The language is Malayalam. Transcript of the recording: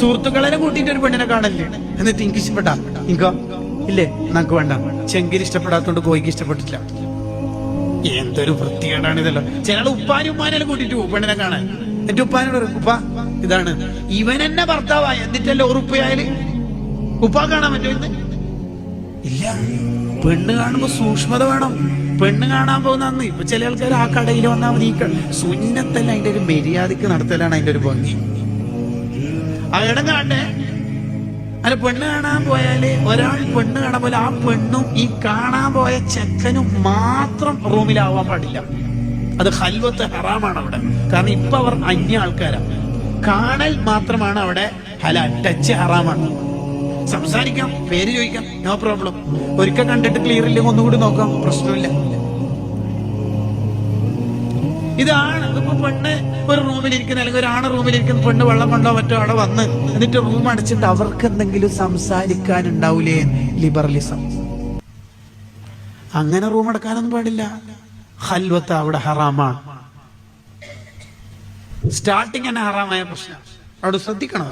സുഹൃത്തുക്കളെ കൂട്ടിയിട്ട് ഒരു പെണ്ണിനെ കാണല്ലേ? എന്നിട്ട് എനിക്ക് ഇഷ്ടപ്പെട്ടാ? ഇങ്കോ ഇല്ലേ? നമുക്ക് വേണ്ട. ചെങ്കിൽ ഇഷ്ടപ്പെടാത്തോണ്ട് കോയിക്ക് ഇഷ്ടപ്പെട്ടില്ല എന്തൊരു വൃത്തികേടാണ് ഇതല്ലോ. ചില ഉപ്പാനും ഉമ്മാനെല്ലാം കൂട്ടിട്ട് പെണ്ണിനെ കാണാൻ. എന്റെ ഉപ്പാനോട് ഉപ്പ ഇതാണ്. ഇവൻ എന്നെ ഭർത്താവായ. എന്നിട്ടല്ലേ ഉറുപ്പയായാൽ? ഉപ്പ കാണാൻ പറ്റുമോ ഇല്ല. പെണ്ണ് കാണുമ്പോ സൂക്ഷ്മത വേണം. പെണ്ണ് കാണാൻ പോകുന്ന അന്ന് ഇപ്പൊ ചില ആൾക്കാർ ആ കടയിൽ വന്നാൽ മതി. സുന്നത്തല്ല അതിന്റെ ഒരു മര്യാദയ്ക്ക് നടത്തലാണ് അതിന്റെ ഒരു ഭംഗി. ആ ഇടം കാണണ്ടേ അല്ല പെണ്ണ് കാണാൻ പോയാൽ ഒരാൾ പെണ്ണ് കാണാൻ പോലെ ആ പെണ്ണും ഈ കാണാൻ പോയ ചെക്കനും മാത്രം റൂമിലാവാൻ പാടില്ല. അത് ഹൽവത്ത് ഹറാമാണ് അവിടെ. കാരണം ഇപ്പൊ അവർ അന്യ ആൾക്കാരാണ് കാണൽ മാത്രമാണ് അവിടെ ഹല ടച്ച് ഹറാമാണ്. സംസാരിക്കാം പേര് ചോദിക്കാം നോ പ്രോബ്ലം. ഒരിക്കൽ കണ്ടിട്ട് ക്ലിയർ ഇല്ലെങ്കിൽ ഒന്നുകൂടി നോക്കാം പ്രശ്നമില്ല. ഇതാണ് ഇതിപ്പോ പെണ്ണ് ഒരു റൂമിലിരിക്കുന്ന അല്ലെങ്കിൽ ഒരു ആണ് റൂമിലിരിക്കുന്ന പെണ്ണ് വെള്ളം കൊണ്ടോ മറ്റോ അവിടെ വന്ന് എന്നിട്ട് റൂം അടച്ചിട്ട് അവർക്ക് എന്തെങ്കിലും സംസാരിക്കാൻ ഉണ്ടാവൂലേ ലിബറലിസം. അങ്ങനെ റൂം അടക്കാനൊന്നും പാടില്ല. ഹൽവത്ത് അവിടെ ഹറാമാണ്. സ്റ്റാർട്ടിങ് തന്നെ ഹറാമായ പ്രശ്നം. അവിടെ ശ്രദ്ധിക്കണം